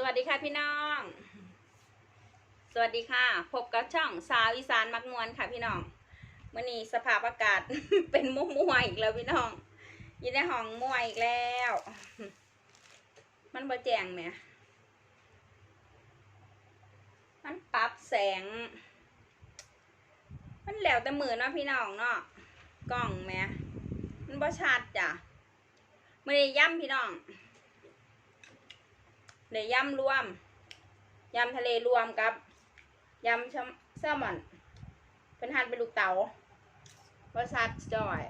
สวัสดีค่ะพี่น้อง สวัสดีค่ะ พบกับช่องสาวอีสานมักมวนค่ะพี่น้องมื่อนี้สภาพอากาศ เป็นมุมมวยอีกแล้วพี่น้องอยู่ในห้องมวยอีกแล้ว มันบ่แจงไหมมันปรับแสง มันแล้วแต่มือเนาะพี่น้องเนาะกล้องไหมมันบ่ชัดจ้ะมื่อนี้ย่ำพี่น้อง เนยยำรวมยำทะเลรวมกับยำแซลมอนเป็นหั่นเป็นลูกเต๋าบริษัทจอย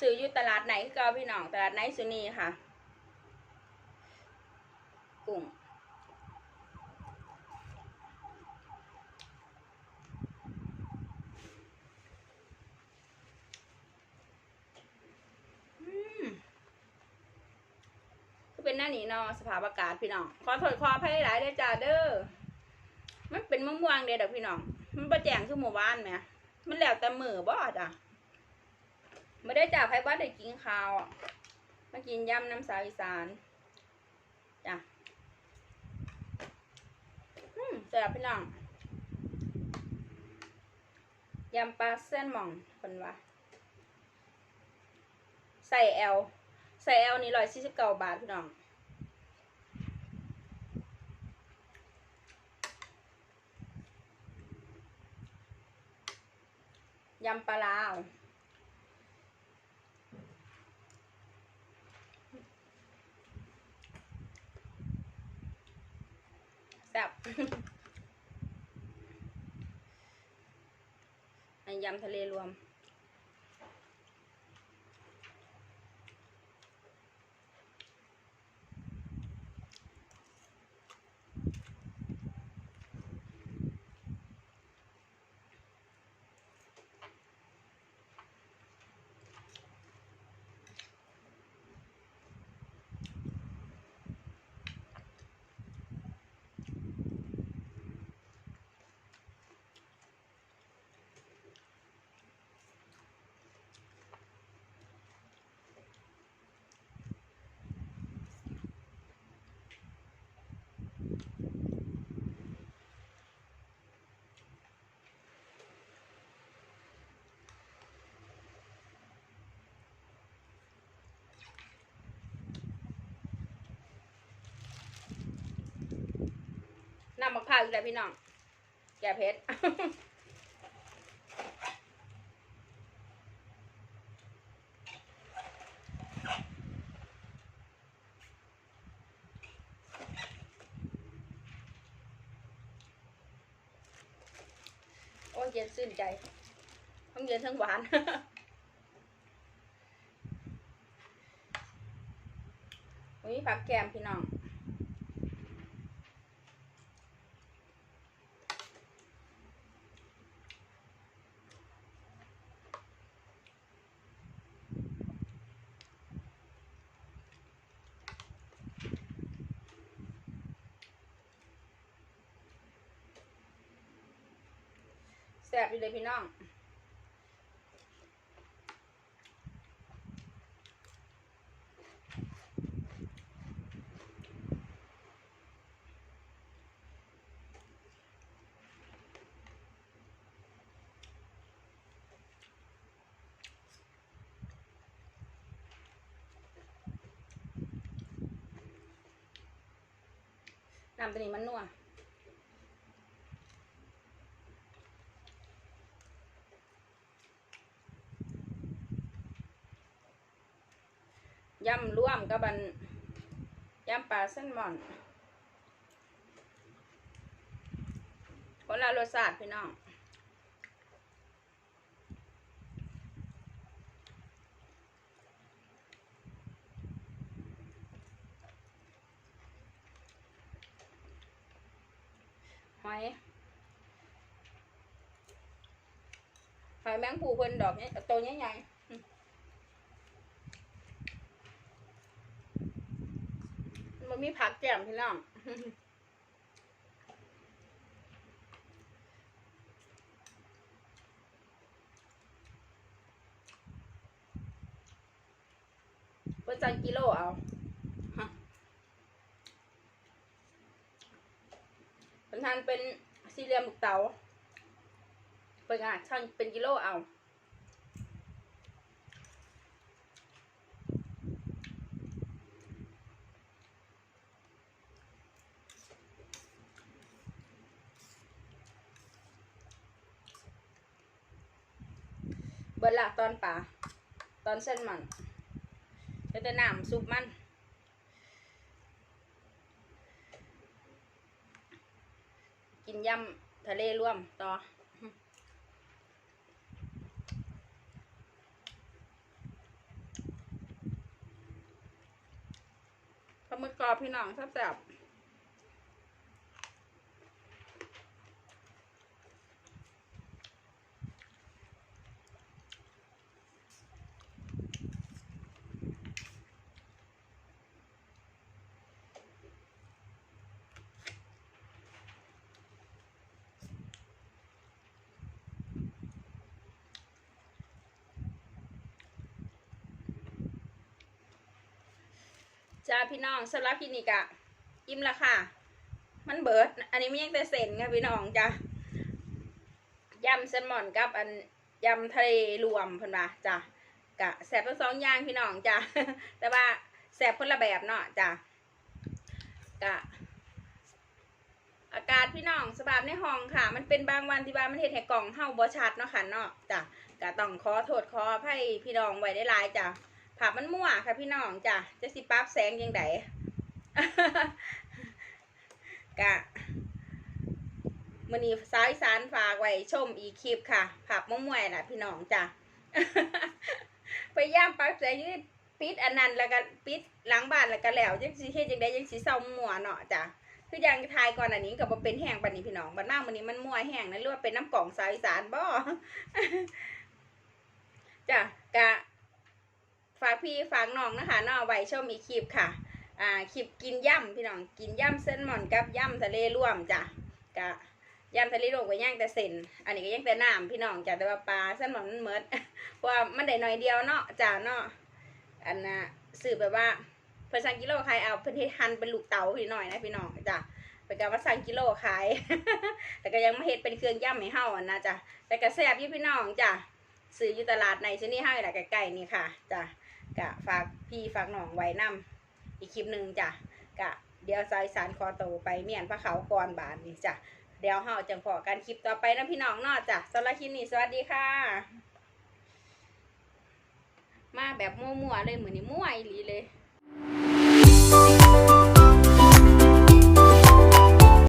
ซื้ออยู่ตลาดไหนก็พี่น้องตลาดไหนสุนีค่ะ กุ้ง อืม ก็เป็ นหน้านี้เนาะสภาพอากาศพี่น้องขอโทษขออภัยหลายเด้อจ้าเด้อมันเป็นมะม่วงเด้อเด้อพี่น้องมันประแจงคือหมู่บ้านไหมมันแล้วแต่มือบ่จ้ะไม่ได้จ่าไพ่บ้านได้กินข้าวมากินยำน้ำสาวอีสานจ้ะอืมแซ่บพี่น้องยำปลาเส้นหม่องเป็นว่าใส่แอลใส่แอลนี่ร้อยสี่สิบเก้าบาทพี่น้อง ยำปลาลาวแซ่บอันยำทะเลรวม มะพร้าวอีกแล้วพี่น้อง แก่เพชรโอ้ยเย็นชื่นใจ ทั้งเย็นทั้งหวานวันนี้ผักแกมพี่น้อง ซ่บอยู่เลยพี่น้องน้ำตัวนี้มันนัว ยำร่วม กับบันยำปลาเส้นหม่อนคนละรสชาติพี่น้องหอยหอยแมงผูเพิ่นดอกนี้ตัวใหญ่ๆ มีผักแก้มพี่น้องว่าจังกิโลเอาเป็นทานเป็นสี่เหลี่ยมบุกเตาเป็นอะช่างเป็นกิโลเอา เบิดละตอนป่าตอนเส้นมันแล้วแต่น้ำซุปมันกินยำทะเลร่วมต่อปลาหมึกกรอบพี่น้องแซ่บๆ จ้าพี่น้องสำหรับคลินิกอะอิ่มละค่ะ มันเบิด อันนี้ไม่ยังแต่เส้นค่ะพี่น้องจ้ะยำแซลมอนกับอันยำทะเลรวมเพิ่นว่าจ้ะกะแสบทั้งสองอย่างพี่น้องจ้ะแต่ว่าแสบคนละแบบเนาะจ้ะกะอากาศพี่น้องสภาพในห้องค่ะ มันเป็นบางวันที่ว่ามันเห็นให้กล่องเฮาบ่ชัดเนาะค่ะเนาะจ้ะกะต้องขอโทษขออภัยพี่น้องไว้ได้หลายจ้ะ ภาพมันมั่วค่ะพี่น้องจ้ะจะสิปรับแสงยังไงกะมือนี้สายสารฝากไว้ชมอีคลิปค่ะภาพมั่วๆน่ะพี่น้องจ้ะพยายามปรับแสงยี่ปิดอันนั้นแล้วก็ปิดหลังบ้านแล้วก็แล้วยังสิเฮ็ดจังได้ยังสิเศร้ามั่วเนาะจ้ะคือย่างทายก่อนอันนี้ก็บ่เป็นแห้งปานนี้พี่น้องบัดมากวันนี้มันมั่วแห้งนะหรือว่าเป็นน้ำกล่องสายอีสานบ่จ้ะกะ ฝากพี่ฝากน้องนะคะน้องไว้ชมอีกคลิปค่ะอ่าคลิปกินย่ำพี่น้องกินย่ำเส้นหม่อนกับย่ำทะเลร่วมจ้ะกะย่ำทะเลร่วมก็ย่างแต่เส้นอันนี้ก็ย่างแต่น้ำพี่น้องจ้ะแต่ว่าปลาเส้นหม่อนมันเมิดเพราะว่ามันได้หน่อยเดียวเนาะจ้ะเนาะอันน่ะสื่อแบบว่าเพิ่นสั่งกิโลขายเอาเพิ่นเฮ็ดหั่นเป็นลูกเต๋าพี่น้อยนะพี่น้องจ้ะเป็นการว่าสั่งกิโลขายแต่ก็ยังมาเฮ็ดเป็นเครื่องย่ำให้เฮาอะนะจ้ะแต่ก็แซ่บอยู่พี่น้องจ้ะซื้ออยู่ตลาดในชนี่เฮานี่แหละใกล้ๆนี่ค่ะจ้ะ กะฝากพี่ฝากน้องไว้นํอีกคลิปหนึ่งจ้ะกะเดี๋ยวสายสารคอโตไปเมียนพระเขาก่อนบานนี่จ้ะเดี๋ยวเฮาจังพอกันคลิปต่อไปนะพี่น้องเนาะจ้ะสำหรับคลิปนี้สวัสดีค่ะ มาแบบมั่วๆเลยเหมือนนี่มั่วอีหลีเลย